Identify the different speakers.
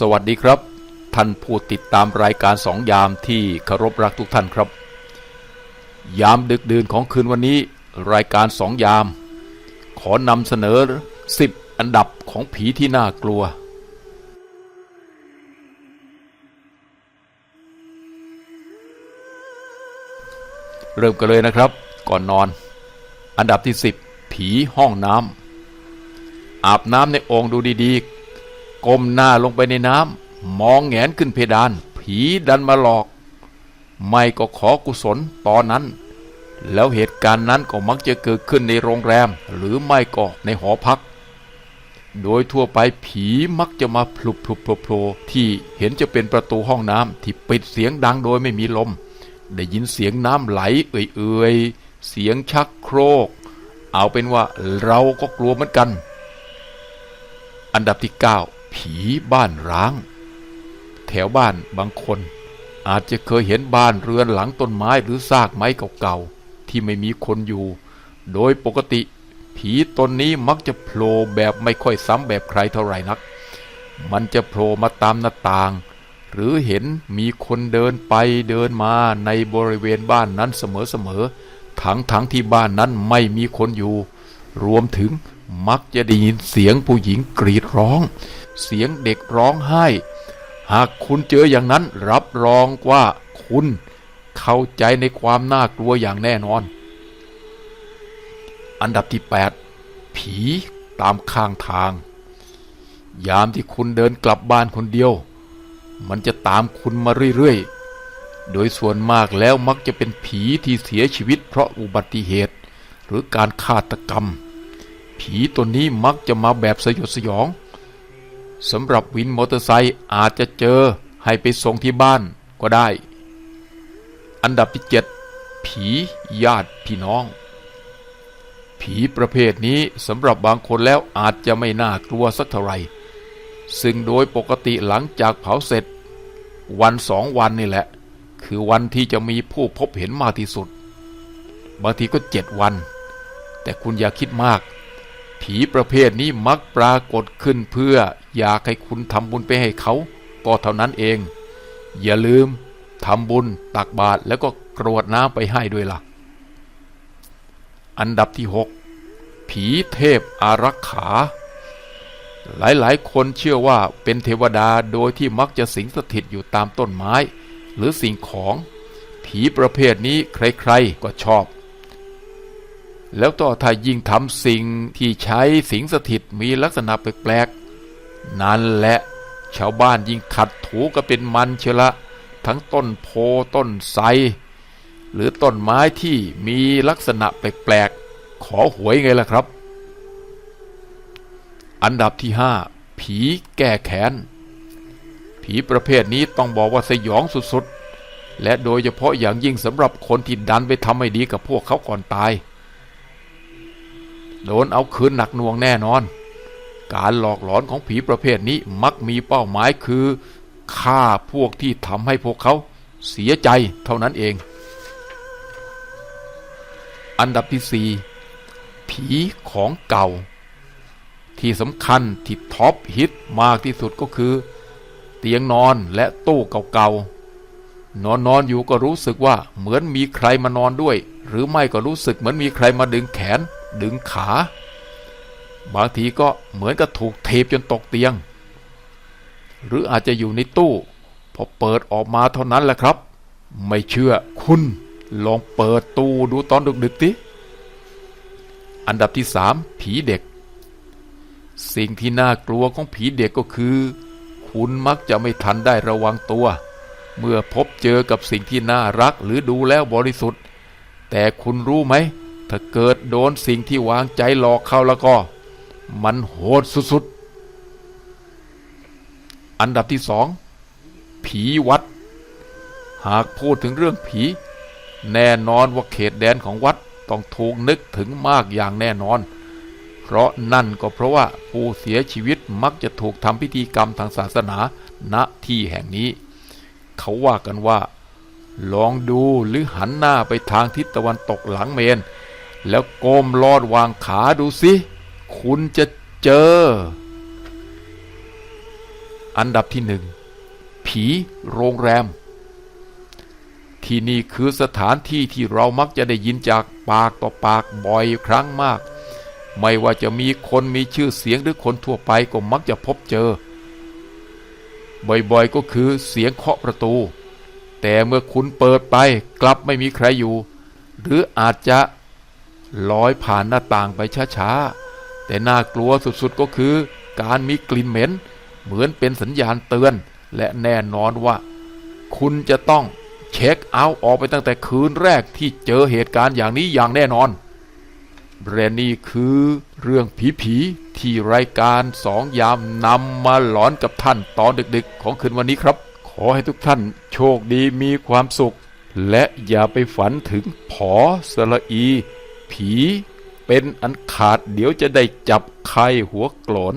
Speaker 1: สวัสดีครับ ท่านผู้ติดตามรายการสองยามที่เคารพรักทุกท่านครับ ยามดึกดื่นของคืนวันนี้ รายการสองยาม ขอนำเสนอ 10 อันดับของผีที่น่ากลัว เริ่มกันเลยนะครับ ก่อนนอน อันดับที่ 10 ผีห้องน้ำอาบน้ำในองค์ดูดีๆ ก้มหน้าลงไปในน้ำมองแงนขึ้นเพดาน ผีดันมาหลอก ไม่ก็ขอกุศลตอนนั้น แล้วเหตุการณ์นั้นก็มักจะเกิดขึ้นในโรงแรมหรือไม่ก็ในหอพัก โดยทั่วไปผีมักจะมาพลุบพลุบโผล่โผล่ที่เห็นจะเป็นประตูห้องน้ำที่ปิดเสียงดังโดยไม่มีลม ได้ยินเสียงน้ำไหลเอื่อยๆเสียงชักโครก เอาเป็นว่าเราก็กลัวเหมือนกันอันดับที่ 9 ผีบ้านร้าง แถวบ้านบางคน อาจจะเคยเห็นบ้านเรือนหลังต้นไม้หรือซากไม้เก่าๆ ที่ไม่มีคนอยู่ โดยปกติ ผีตนนี้มักจะโผล่แบบไม่ค่อยซ้ำแบบใครเท่าไหร่นัก มันจะโผล่มาตามหน้าต่าง หรือเห็นมีคนเดินไปเดินมาในบริเวณบ้านนั้นเสมอๆทั้งทั้งที่บ้านนั้นไม่มีคนอยู่ รวมถึง มักจะได้ยินเสียงผู้หญิงกรีดร้อง เสียงเด็กร้องไห้ หากคุณเจออย่างนั้นรับรองว่าคุณเข้าใจในความน่ากลัวอย่างแน่นอน อันดับที่ 8 ผีตามข้างทาง ยามที่คุณเดินกลับบ้านคนเดียว มันจะตามคุณมาเรื่อยๆ โดยส่วนมากแล้วมักจะเป็นผีที่เสียชีวิตเพราะอุบัติเหตุ หรือการฆาตกรรม ผีตัวนี้มักจะมาแบบสยดสยองสำหรับวินมอเตอร์ไซค์อาจจะเจอให้ไปส่งที่บ้านก็ได้ อันดับที่7ผีญาติพี่น้อง ผีประเภทนี้สำหรับบางคนแล้วอาจจะไม่น่ากลัวสักเท่าไหร่ซึ่งโดยปกติหลังจากเผาเสร็จ วันสองวันนี่แหละ คือวันที่จะมีผู้พบเห็นมากที่สุด บางทีก็เจ็ดวัน แต่คุณอย่าคิดมาก ผีประเภทนี้มักปรากฏขึ้นเพื่ออยากให้คุณทำบุญไปให้เขา ก็เท่านั้นเอง อย่าลืมทำบุญตักบาตรแล้วก็กรวดน้ำไปให้ด้วยล่ะ อันดับที่ 6 ผีเทพอารักขา หลายๆ คนเชื่อว่าเป็นเทวดาโดยที่มักจะสิงสถิตอยู่ตามต้นไม้ หรือสิ่งของ ผีประเภทนี้ใครๆก็ชอบ แล้วต่อถ้ายิ่งทำสิ่งที่ใช้สิงสถิตมีลักษณะแปลกๆ นั่นแหละชาวบ้านยิ่งขัดถูก็เป็นมันเชละ ทั้งต้นโพต้นไทรหรือต้นไม้ที่มีลักษณะแปลกๆ ขอหวยไงล่ะครับ อันดับที่ห้าผีแก้แค้น ผีประเภทนี้ต้องบอกว่าสยองสุดๆ และโดยเฉพาะอย่างยิ่งสำหรับคนที่ดันไปทำไม่ดีกับพวกเขาก่อนตาย โดนเอาคืนหนักหน่วงแน่นอน การหลอกหลอนของผีประเภทนี้มักมีเป้าหมายคือฆ่าพวกที่ทำให้พวกเขาเสียใจเท่านั้นเอง อันดับที่สี่ผีของเก่า ที่สำคัญที่ท็อปฮิตมากที่สุดก็คือ เตียงนอนและตู้เก่าๆ นอนนอนอยู่ก็รู้สึกว่าเหมือนมีใครมานอนด้วย หรือไม่ก็รู้สึกเหมือนมีใครมาดึงแขน ดึงขา บางทีก็เหมือนกับถูกเทปจนตกเตียง หรืออาจจะอยู่ในตู้ พอเปิดออกมาเท่านั้นแหละครับ ไม่เชื่อคุณลองเปิดตู้ดูตอนดึกๆติอันดับที่สามผีเด็ก สิ่งที่น่ากลัวของผีเด็กก็คือ คุณมักจะไม่ทันได้ระวังตัว เมื่อพบเจอกับสิ่งที่น่ารักหรือดูแล้วบริสุทธิ์ แต่คุณรู้ไหม ถ้าเกิดโดนสิ่งที่วางใจหลอกเข้าแล้วก็ มันโหดสุดๆ อันดับที่สองผีวัด หากพูดถึงเรื่องผี แน่นอนว่าเขตแดนของวัดต้องถูกนึกถึงมากอย่างแน่นอน เพราะนั่นก็เพราะว่าผู้เสียชีวิตมักจะถูกทำพิธีกรรมทางศาสนาณที่แห่งนี้ เขาว่ากันว่าลองดูหรือหันหน้าไปทางทิศตะวันตกหลังเมน แล้วก้มลอดวางขาดูสิ คุณจะเจอ อันดับที่หนึ่ง ผีโรงแรม ที่นี่คือสถานที่ที่เรามักจะได้ยินจากปากต่อปากบ่อยครั้งมาก ไม่ว่าจะมีคนมีชื่อเสียงหรือคนทั่วไปก็มักจะพบเจอ บ่อยๆก็คือเสียงเคาะประตู แต่เมื่อคุณเปิดไปกลับไม่มีใครอยู่ หรืออาจจะ ลอยผ่านหน้าต่างไปช้าๆ แต่น่ากลัวสุดๆก็คือ การมีกลิ่นเหม็น เหมือนเป็นสัญญาณเตือน และแน่นอนว่า คุณจะต้องเช็คเอาท์ออกไปตั้งแต่คืนแรกที่เจอเหตุการณ์อย่างนี้อย่างแน่นอนและนี่คือเรื่องผีๆที่รายการสองยามนำมาหลอนกับท่านตอนดึกๆ ของคืนวันนี้ครับ ขอให้ทุกท่านโชคดีมีความสุข และอย่าไปฝันถึงผอสละอี ผีเป็นอันขาดเดี๋ยวจะได้จับใครหัวกลอน